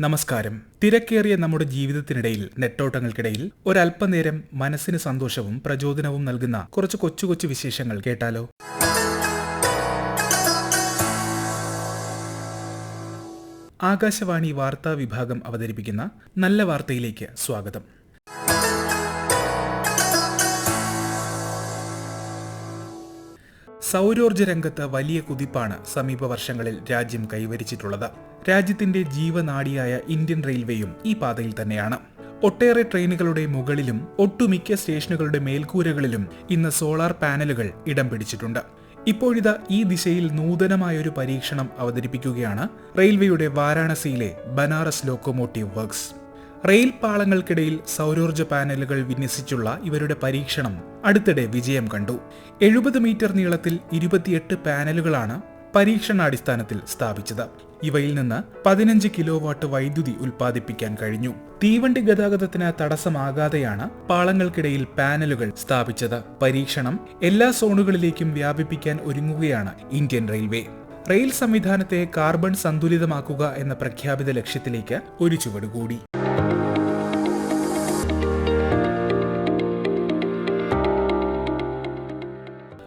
നമസ്കാരം. തിരക്കേറിയ നമ്മുടെ ജീവിതത്തിനിടയിൽ നെട്ടോട്ടങ്ങൾക്കിടയിൽ ഒരല്പനേരം മനസ്സിന് സന്തോഷവും പ്രചോദനവും നൽകുന്ന കുറച്ച് കൊച്ചു കൊച്ചു വിശേഷങ്ങൾ കേട്ടാലോ? ആകാശവാണി വാർത്താ വിഭാഗം അവതരിപ്പിക്കുന്ന നല്ല വാർത്തയിലേക്ക് സ്വാഗതം. സൗരോർജ രംഗത്ത് വലിയ കുതിപ്പാണ് സമീപ വർഷങ്ങളിൽ രാജ്യം കൈവരിച്ചിട്ടുള്ളത്. രാജ്യത്തിന്റെ ജീവനാഡിയായ ഇന്ത്യൻ റെയിൽവേയും ഈ പാതയിൽ തന്നെയാണ്. ഒട്ടേറെ ട്രെയിനുകളുടെ മുകളിലും ഒട്ടുമിക്ക സ്റ്റേഷനുകളുടെ മേൽക്കൂരകളിലും ഇന്ന് സോളാർ പാനലുകൾ ഇടം പിടിച്ചിട്ടുണ്ട്. ഇപ്പോഴിതാ ഈ ദിശയിൽ നൂതനമായൊരു പരീക്ഷണം അവതരിപ്പിക്കുകയാണ് റെയിൽവേയുടെ വാരാണസിയിലെ ബനാറസ് ലോക്കോമോട്ടീവ് വർക്ക്സ്. റെയിൽ പാളങ്ങൾക്കിടയിൽ സൗരോർജ പാനലുകൾ വിന്യസിച്ചുള്ള ഇവരുടെ പരീക്ഷണം അടുത്തിടെ വിജയം കണ്ടു. എഴുപത് മീറ്റർ നീളത്തിൽ ഇരുപത്തിയെട്ട് പാനലുകളാണ് പരീക്ഷണാടിസ്ഥാനത്തിൽ സ്ഥാപിച്ചത്. ഇവയിൽ നിന്ന് പതിനഞ്ച് കിലോ വാട്ട് വൈദ്യുതി ഉൽപ്പാദിപ്പിക്കാൻ കഴിഞ്ഞു. തീവണ്ടി ഗതാഗതത്തിന് തടസ്സമാകാതെയാണ് പാളങ്ങൾക്കിടയിൽ പാനലുകൾ സ്ഥാപിച്ചത്. പരീക്ഷണം എല്ലാ സോണുകളിലേക്കും വ്യാപിപ്പിക്കാൻ ഒരുങ്ങുകയാണ് ഇന്ത്യൻ റെയിൽവേ. റെയിൽ സംവിധാനത്തെ കാർബൺ സന്തുലിതമാക്കുക എന്ന പ്രഖ്യാപിത ലക്ഷ്യത്തിലേക്ക് ഒരു ചുവട്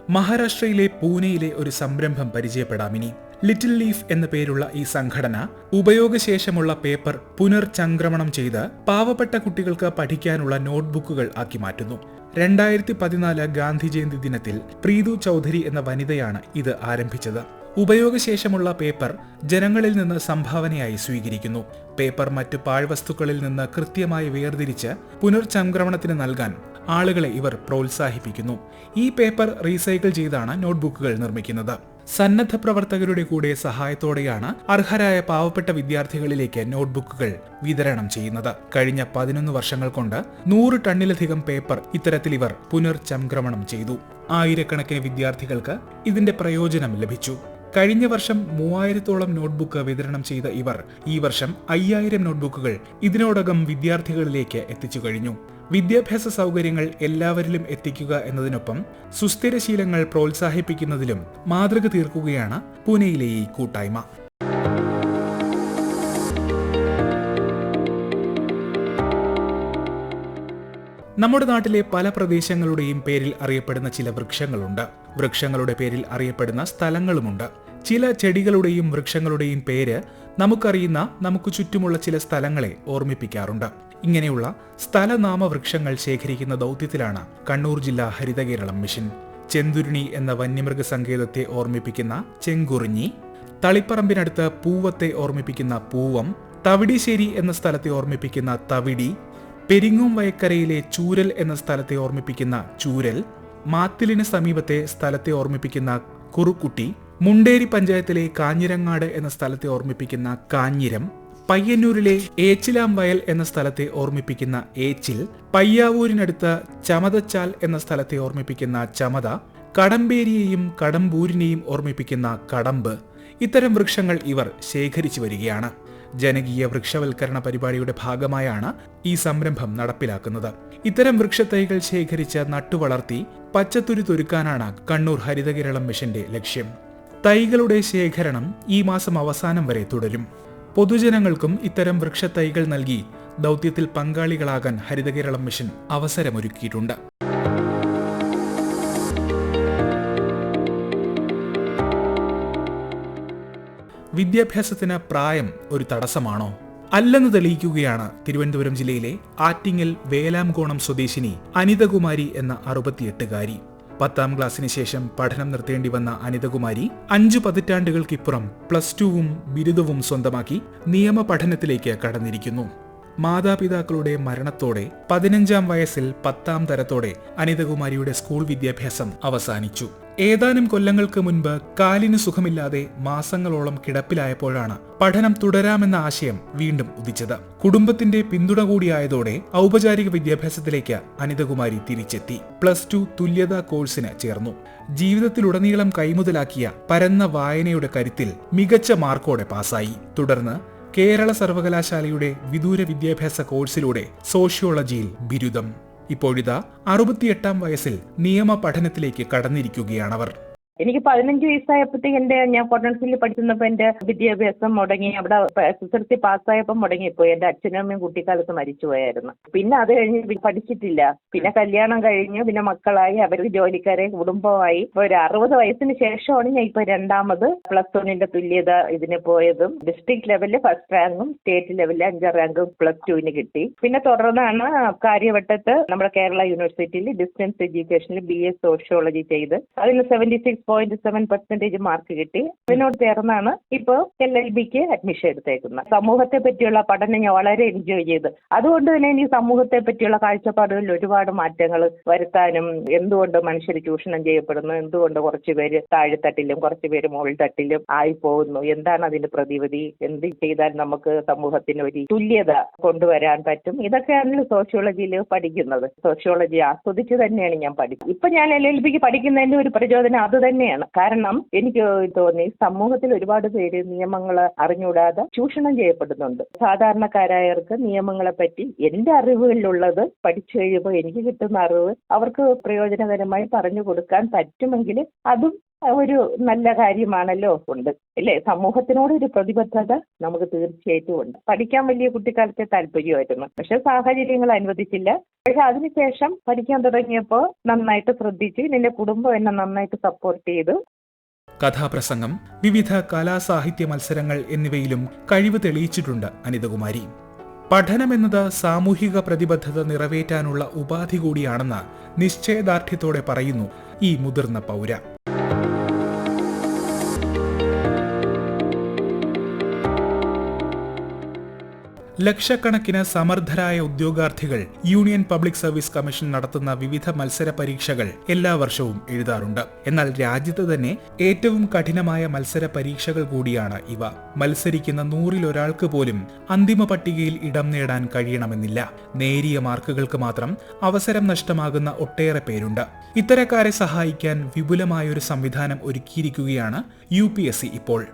മഹാരാഷ്ട്രയിലെ പൂനെയിലെ ഒരു സംരംഭം പരിചയപ്പെടാമിനി ലിറ്റിൽ ലീഫ് എന്ന പേരുള്ള ഈ സംഘടന ഉപയോഗശേഷമുള്ള പേപ്പർ പുനർചംക്രമണം ചെയ്ത് പാവപ്പെട്ട കുട്ടികൾക്ക് പഠിക്കാനുള്ള നോട്ട്ബുക്കുകൾ ആക്കി മാറ്റുന്നു. രണ്ടായിരത്തി പതിനാല് ഗാന്ധി ജയന്തി ദിനത്തിൽ പ്രീതു ചൗധരി എന്ന വനിതയാണ് ഇത് ആരംഭിച്ചത്. ഉപയോഗശേഷമുള്ള പേപ്പർ ജനങ്ങളിൽ നിന്ന് സംഭാവനയായി സ്വീകരിക്കുന്നു. പേപ്പർ മറ്റു പാഴ്വസ്തുക്കളിൽ നിന്ന് കൃത്യമായി വേർതിരിച്ച് പുനർചംക്രമണത്തിന് നൽകാൻ ആളുകളെ ഇവർ പ്രോത്സാഹിപ്പിക്കുന്നു. ഈ പേപ്പർ റീസൈക്കിൾ ചെയ്താണ് നോട്ട്ബുക്കുകൾ നിർമ്മിക്കുന്നത്. സന്നദ്ധ പ്രവർത്തകരുടെ കൂടെ സഹായത്തോടെയാണ് അർഹരായ പാവപ്പെട്ട വിദ്യാർത്ഥികളിലേക്ക് നോട്ട്ബുക്കുകൾ വിതരണം ചെയ്യുന്നത്. കഴിഞ്ഞ പതിനൊന്ന് വർഷങ്ങൾ കൊണ്ട് നൂറ് ടണ്ണിലധികം പേപ്പർ ഇത്തരത്തിൽ ഇവർ പുനർചംക്രമണം ചെയ്തു. ആയിരക്കണക്കിന് വിദ്യാർത്ഥികൾക്ക് ഇതിന്റെ പ്രയോജനം ലഭിച്ചു. കഴിഞ്ഞ വർഷം മൂവായിരത്തോളം നോട്ട്ബുക്ക് വിതരണം ചെയ്ത ഇവർ ഈ വർഷം അയ്യായിരം നോട്ട്ബുക്കുകൾ ഇതിനോടകം വിദ്യാർത്ഥികളിലേക്ക് എത്തിച്ചു കഴിഞ്ഞു. വിദ്യാഭ്യാസ സൗകര്യങ്ങൾ എല്ലാവരിലും എത്തിക്കുക എന്നതിനൊപ്പം സുസ്ഥിര ശീലങ്ങൾ പ്രോത്സാഹിപ്പിക്കുന്നതിലും മാതൃക തീർക്കുകയാണ് പൂനെയിലെ ഈ കൂട്ടായ്മ. നമ്മുടെ നാട്ടിലെ പല പ്രദേശങ്ങളുടെയും പേരിൽ അറിയപ്പെടുന്ന ചില വൃക്ഷങ്ങളുണ്ട്. വൃക്ഷങ്ങളുടെ പേരിൽ അറിയപ്പെടുന്ന സ്ഥലങ്ങളുമുണ്ട്. ചില ചെടികളുടെയും വൃക്ഷങ്ങളുടെയും പേര് നമുക്കറിയുന്ന നമുക്ക് ചുറ്റുമുള്ള ചില സ്ഥലങ്ങളെ ഓർമ്മിപ്പിക്കാറുണ്ട്. ഇങ്ങനെയുള്ള സ്ഥലനാമ വൃക്ഷങ്ങൾ ശേഖരിക്കുന്ന ദൗത്യത്തിലാണ് കണ്ണൂർ ജില്ലാ ഹരിതകേരളം മിഷൻ. ചെന്തുരുണി എന്ന വന്യമൃഗ സങ്കേതത്തെ ഓർമ്മിപ്പിക്കുന്ന ചെങ്കുറിഞ്ഞി തളിപ്പറമ്പിനടുത്ത് പൂവത്തെ ഓർമ്മിപ്പിക്കുന്ന പൂവം തവിടിശ്ശേരി എന്ന സ്ഥലത്തെ ഓർമ്മിപ്പിക്കുന്ന തവിടി പെരിങ്ങും വയക്കരയിലെ ചൂരൽ എന്ന സ്ഥലത്തെ ഓർമ്മിപ്പിക്കുന്ന ചൂരൽ മാത്തിലിന് സമീപത്തെ സ്ഥലത്തെ ഓർമ്മിപ്പിക്കുന്ന കുറുക്കുട്ടി മുണ്ടേരി പഞ്ചായത്തിലെ കാഞ്ഞിരങ്ങാട് എന്ന സ്ഥലത്തെ ഓർമ്മിപ്പിക്കുന്ന കാഞ്ഞിരം പയ്യന്നൂരിലെ ഏച്ചിലാം വയൽ എന്ന സ്ഥലത്തെ ഓർമ്മിപ്പിക്കുന്ന ഏച്ചിൽ പയ്യാവൂരിനടുത്ത് ചമതച്ചാൽ എന്ന സ്ഥലത്തെ ഓർമ്മിപ്പിക്കുന്ന ചമത കടമ്പേരിയെയും കടമ്പൂരിനെയും ഓർമ്മിപ്പിക്കുന്ന കടമ്പ് ഇത്തരം വൃക്ഷങ്ങൾ ഇവർ ശേഖരിച്ചു വരികയാണ്. ജനകീയ വൃക്ഷവൽക്കരണ പരിപാടിയുടെ ഭാഗമായാണ് ഈ സംരംഭം നടപ്പിലാക്കുന്നത്. ഇത്തരം വൃക്ഷത്തൈകൾ ശേഖരിച്ച് നട്ടുവളർത്തി പച്ചത്തുരി തുരുക്കാനാണ് കണ്ണൂർ ഹരിതകേരളം മിഷന്റെ ലക്ഷ്യം. തൈകളുടെ ശേഖരണം ഈ മാസം അവസാനം വരെ തുടരും. പൊതുജനങ്ങൾക്കും ഇത്തരം വൃക്ഷത്തൈകൾ നൽകി ദൗത്യത്തിൽ പങ്കാളികളാകാൻ ഹരിതകേരളം മിഷൻ അവസരമൊരുക്കിയിട്ടുണ്ട്. വിദ്യാഭ്യാസത്തിന് പ്രായം ഒരു തടസ്സമാണോ? അല്ലെന്ന് തെളിയിക്കുകയാണ് തിരുവനന്തപുരം ജില്ലയിലെ ആറ്റിങ്ങൽ വേലാംകോണം സ്വദേശിനി അനിതകുമാരി എന്ന അറുപത്തിയെട്ടുകാരി. പത്താം ക്ലാസ്സിന് ശേഷം പഠനം നിർത്തേണ്ടി വന്ന അനിതകുമാരി അഞ്ചു പതിറ്റാണ്ടുകൾക്കിപ്പുറം പ്ലസ് ടുവും ബിരുദവും സ്വന്തമാക്കി നിയമ പഠനത്തിലേക്ക് കടന്നിരിക്കുന്നു. മാതാപിതാക്കളുടെ മരണത്തോടെ പതിനഞ്ചാം വയസ്സിൽ പത്താം തരത്തോടെ അനിതകുമാരിയുടെ സ്കൂൾ വിദ്യാഭ്യാസം അവസാനിച്ചു. ഏതാനും കൊല്ലങ്ങൾക്ക് മുൻപ് കാലിന് സുഖമില്ലാതെ മാസങ്ങളോളം കിടപ്പിലായപ്പോഴാണ് പഠനം തുടരാമെന്ന ആശയം വീണ്ടും ഉദിച്ചത്. കുടുംബത്തിന്റെ പിന്തുണ കൂടിയായതോടെ ഔപചാരിക വിദ്യാഭ്യാസത്തിലേക്ക് അനിതകുമാരി തിരിച്ചെത്തി. പ്ലസ് ടു തുല്യതാ കോഴ്സിന് ചേർന്നു. ജീവിതത്തിലുടനീളം കൈമുതലാക്കിയ പരന്ന വായനയുടെ കരുത്തിൽ മികച്ച മാർക്കോടെ പാസായി തുടർന്ന് കേരള സർവകലാശാലയുടെ വിദൂര വിദ്യാഭ്യാസ കോഴ്സിലൂടെ സോഷ്യോളജിയിൽ ബിരുദം ഇപ്പോഴിതാ അറുപത്തിയെട്ടാം വയസ്സിൽ നിയമ പഠനത്തിലേക്ക് കടന്നിരിക്കുകയാണവർ. എനിക്ക് പതിനഞ്ച് വയസ്സായപ്പോഴത്തേക്ക് എന്റെ ഞാൻ കോട്ടൺസിൽ പഠിക്കുന്നപ്പോ എന്റെ വിദ്യാഭ്യാസം മുടങ്ങി. അവിടെ എസ് എസ് എൽ സി പാസ്സായപ്പോൾ മുടങ്ങിപ്പോയി. എന്റെ അച്ഛനും അമ്മയും കുട്ടിക്കാലത്ത് മരിച്ചു പോയായിരുന്നു പിന്നെ അത് കഴിഞ്ഞ് പഠിച്ചിട്ടില്ല. പിന്നെ കല്യാണം കഴിഞ്ഞു പിന്നെ മക്കളായി. അവർക്ക് ജോലിക്കാരെ കുടുംബമായി. ഇപ്പൊ ഒരു അറുപത് വയസ്സിന് ശേഷമാണ് ഞാൻ ഇപ്പൊ രണ്ടാമത് പ്ലസ് വണ്ണിന്റെ തുല്യത ഇതിന് പോയതും. ഡിസ്ട്രിക്ട് ലെവലിൽ ഫസ്റ്റ് റാങ്കും സ്റ്റേറ്റ് ലെവലിൽ അഞ്ചാം റാങ്കും പ്ലസ് ടുവിന് കിട്ടി. പിന്നെ തുടർന്നാണ് കാര്യവട്ടത്ത് നമ്മുടെ കേരള യൂണിവേഴ്സിറ്റിയിൽ ഡിസ്റ്റൻസ് എഡ്യൂക്കേഷനിൽ ബി എസ് സോഷ്യോളജി ചെയ്ത്. അതിന് seventy six point seven percentage mark കിട്ടി. അതിനോട് ചേർന്നാണ് ഇപ്പോൾ എൽ എൽ ബിക്ക് അഡ്മിഷൻ എടുത്തേക്കുന്നത്. സമൂഹത്തെ പറ്റിയുള്ള പഠനം ഞാൻ വളരെ എൻജോയ് ചെയ്ത്. അതുകൊണ്ട് തന്നെ ഇനി സമൂഹത്തെ പറ്റിയുള്ള കാഴ്ചപ്പാടുകളിൽ ഒരുപാട് മാറ്റങ്ങൾ വരുത്താനും എന്തുകൊണ്ട് മനുഷ്യർ ചൂഷണം ചെയ്യപ്പെടുന്നു എന്തുകൊണ്ട് കുറച്ച് പേര് താഴെത്തട്ടിലും കുറച്ച് പേര് മുകളിൽ തട്ടിലും ആയി പോകുന്നു എന്താണ് അതിന്റെ പ്രതിവിധി എന്ത് ചെയ്താൽ നമുക്ക് സമൂഹത്തിന് ഒരു തുല്യത കൊണ്ടുവരാൻ പറ്റും? ഇതൊക്കെയാണ് സോഷ്യോളജിയിൽ പഠിക്കുന്നത്. സോഷ്യോളജി ആസ്വദിച്ച് തന്നെയാണ് ഞാൻ പഠിക്കുന്നത് ഇപ്പൊ ഞാൻ എൽ എൽ ബിക്ക് പഠിക്കുന്നതിന്റെ ഒരു പ്രചോദനം അത് തന്നെയാണ്. കാരണം എനിക്ക് തോന്നി സമൂഹത്തിൽ ഒരുപാട് പേര് നിയമങ്ങൾ അറിഞ്ഞുകൂടാതെ ചൂഷണം ചെയ്യപ്പെടുന്നുണ്ട്. സാധാരണക്കാരായവർക്ക് നിയമങ്ങളെ പറ്റി എന്റെ അറിവുകളിലുള്ളത് പഠിച്ചു കഴിയുമ്പോൾ എനിക്ക് കിട്ടുന്ന അറിവ് അവർക്ക് പ്രയോജനകരമായി പറഞ്ഞു കൊടുക്കാൻ പറ്റുമെങ്കിൽ അതും ഒരു നല്ല കാര്യമാണല്ലോ ഉണ്ട്. ഇല്ലേ സമൂഹത്തിനോട് ഒരു പ്രതിബദ്ധത നമുക്ക് തീർച്ചയായിട്ടും ഉണ്ട്. പഠിക്കാൻ വലിയ കുട്ടിക്കാലത്തെ താല്പര്യമായിരുന്നു. പക്ഷെ സാഹചര്യങ്ങൾ അനുവദിച്ചില്ല. പക്ഷെ അതിനുശേഷം പഠിക്കാൻ തുടങ്ങിയപ്പോൾ നന്നായിട്ട് ശ്രദ്ധിച്ചു നിന്റെ കുടുംബം എന്നെ നന്നായിട്ട് സപ്പോർട്ട് ചെയ്തു. കഥാപ്രസംഗം വിവിധ കലാസാഹിത്യ മത്സരങ്ങൾ എന്നിവയിലും കഴിവ് തെളിയിച്ചിട്ടുണ്ട് അനിതകുമാരി. പഠനമെന്നത് സാമൂഹിക പ്രതിബദ്ധത നിറവേറ്റാനുള്ള ഉപാധി കൂടിയാണെന്ന് നിശ്ചയദാർഢ്യത്തോടെ പറയുന്നു ഈ മുതിർന്ന പൗര. ലക്ഷക്കണക്കിന് സമർത്ഥരായ ഉദ്യോഗാർത്ഥികൾ യൂണിയൻ പബ്ലിക് സർവീസ് കമ്മീഷൻ നടത്തുന്ന വിവിധ മത്സര പരീക്ഷകൾ എല്ലാ വർഷവും എഴുതാറുണ്ട്. എന്നാൽ രാജ്യത്ത് തന്നെ ഏറ്റവും കഠിനമായ മത്സര പരീക്ഷകൾ കൂടിയാണ് ഇവ. മത്സരിക്കുന്ന നൂറിലൊരാൾക്ക് പോലും അന്തിമ പട്ടികയിൽ ഇടം നേടാൻ കഴിയണമെന്നില്ല. നേരിയ മാർക്കുകൾക്ക് മാത്രം അവസരം നഷ്ടമാകുന്ന ഒട്ടേറെ പേരുണ്ട്. ഇത്തരക്കാരെ സഹായിക്കാൻ വിപുലമായൊരു സംവിധാനം ഒരുക്കിയിരിക്കുകയാണ് യു ഇപ്പോൾ.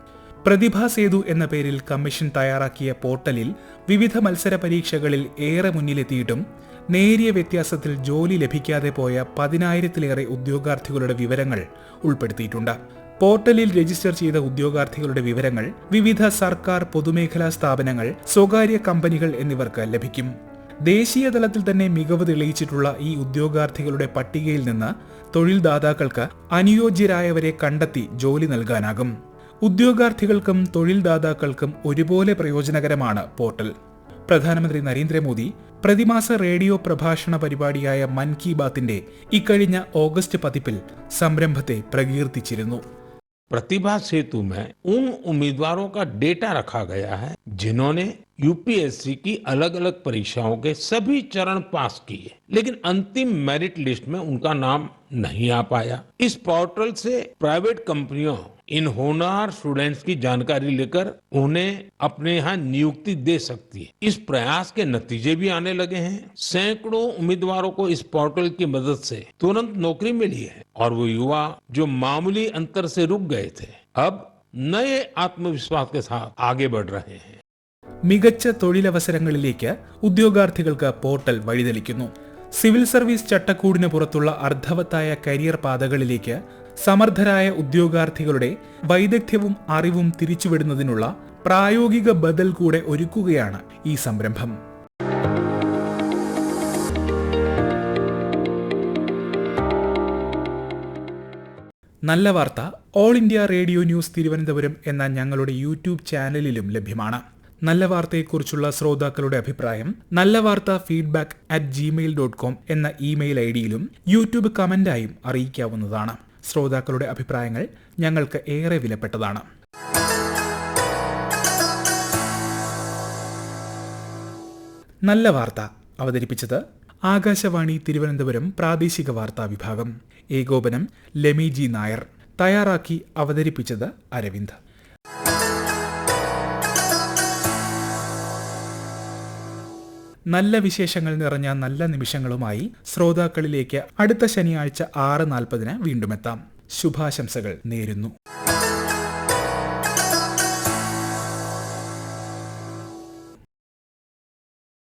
പ്രതിഭാ സേതു എന്ന പേരിൽ കമ്മീഷൻ തയ്യാറാക്കിയ പോർട്ടലിൽ വിവിധ മത്സര പരീക്ഷകളിൽ ഏറെ മുന്നിലെത്തിയിട്ടും നേരിയ വ്യത്യാസത്തിൽ ജോലി ലഭിക്കാതെ പോയ പതിനായിരത്തിലേറെ ഉദ്യോഗാർത്ഥികളുടെ വിവരങ്ങൾ ഉൾപ്പെടുത്തിയിട്ടുണ്ട്. പോർട്ടലിൽ രജിസ്റ്റർ ചെയ്ത ഉദ്യോഗാർത്ഥികളുടെ വിവരങ്ങൾ വിവിധ സർക്കാർ പൊതുമേഖലാ സ്ഥാപനങ്ങൾ സ്വകാര്യ കമ്പനികൾ എന്നിവർക്ക് ലഭിക്കും. ദേശീയ തലത്തിൽ തന്നെ മികവ് തെളിയിച്ചിട്ടുള്ള ഈ ഉദ്യോഗാർത്ഥികളുടെ പട്ടികയിൽ നിന്ന് തൊഴിൽദാതാക്കൾക്ക് അനുയോജ്യരായവരെ കണ്ടെത്തി ജോലി നൽകാനാകും. ഉദ്യോഗാർത്ഥികൾക്കും തൊഴിൽദാതാക്കൾക്കും ഒരുപോലെ പ്രയോജനകരമാണ് പോർട്ടൽ പ്രധാനമന്ത്രി നരേന്ദ്രമോദി പ്രതിമാസ റേഡിയോ പ്രഭാഷണ പരിപാടിയായ മൻ കി ബാത്തിന്റെ ഇക്കഴിഞ്ഞ ഓഗസ്റ്റ് പതിപ്പിൽ സംരംഭത്തെ പ്രകീർത്തിച്ചിരുന്നു प्रतिभा सेतु में उन उम्मीदवारों का डेटा रखा गया है जिन्होंने यूपीएससी की अलग अलग परीक्षाओं के सभी चरण पास किए लेकिन अंतिम मेरिट लिस्ट में उनका नाम नहीं आ पाया इस पोर्टल से प्राइवेट कंपनियों इन होनहार स्टूडेंट्स की जानकारी लेकर उन्हें अपने यहाँ नियुक्ति दे सकती है इस प्रयास के नतीजे भी आने लगे हैं सैकड़ों उम्मीदवारों को इस पोर्टल की मदद से तुरंत नौकरी मिली है और वो युवा जो मामूली अंतर से रुक गए थे अब नए आत्मविश्वास के साथ आगे बढ़ रहे हैं മികച്ച തൊഴിലവസരങ്ങളിലേക്ക് ഉദ്യോഗാർത്ഥികൾക്ക് പോർട്ടൽ വഴിതെളിക്കുന്നു സിവിൽ സർവീസ് ചട്ടക്കൂടിന് പുറത്തുള്ള അർത്ഥവത്തായ കരിയർ പാതകളിലേക്ക് സമർത്ഥരായ ഉദ്യോഗാർത്ഥികളുടെ വൈദഗ്ധ്യവും അറിവും തിരിച്ചുവിടുന്നതിനുള്ള പ്രായോഗിക ബദൽ കൂടെ ഒരുക്കുകയാണ് ഈ സംരംഭം. നല്ല വാർത്ത All India Radio News Thiruvananthapuram എന്ന ഞങ്ങളുടെ യൂട്യൂബ് ചാനലിലും ലഭ്യമാണ്. നല്ല വാർത്തയെക്കുറിച്ചുള്ള ശ്രോതാക്കളുടെ അഭിപ്രായം നല്ല വാർത്ത feedback at Gmail dot com എന്ന ഇമെയിൽ ഐ ഡിയിലും യൂട്യൂബ് കമന്റായും അറിയിക്കാവുന്നതാണ്. ശ്രോതാക്കളുടെ അഭിപ്രായങ്ങൾ ഞങ്ങൾക്ക് ഏറെ വിലപ്പെട്ടതാണ്. നല്ല വാർത്ത അവതരിപ്പിച്ചത് ആകാശവാണി തിരുവനന്തപുരം പ്രാദേശിക വാർത്താ വിഭാഗം. ഏകോപനം ലെമി ജി നായർ. തയ്യാറാക്കി അവതരിപ്പിച്ചത് അരവിന്ദ്. നല്ല വിശേഷങ്ങൾ നിറഞ്ഞ നല്ല നിമിഷങ്ങളുമായി ശ്രോതാക്കളിലേക്ക് അടുത്ത ശനിയാഴ്ച ആറ് നാൽപ്പതിന് വീണ്ടുമെത്താം. ശുഭാശംസകൾ നേരുന്നു.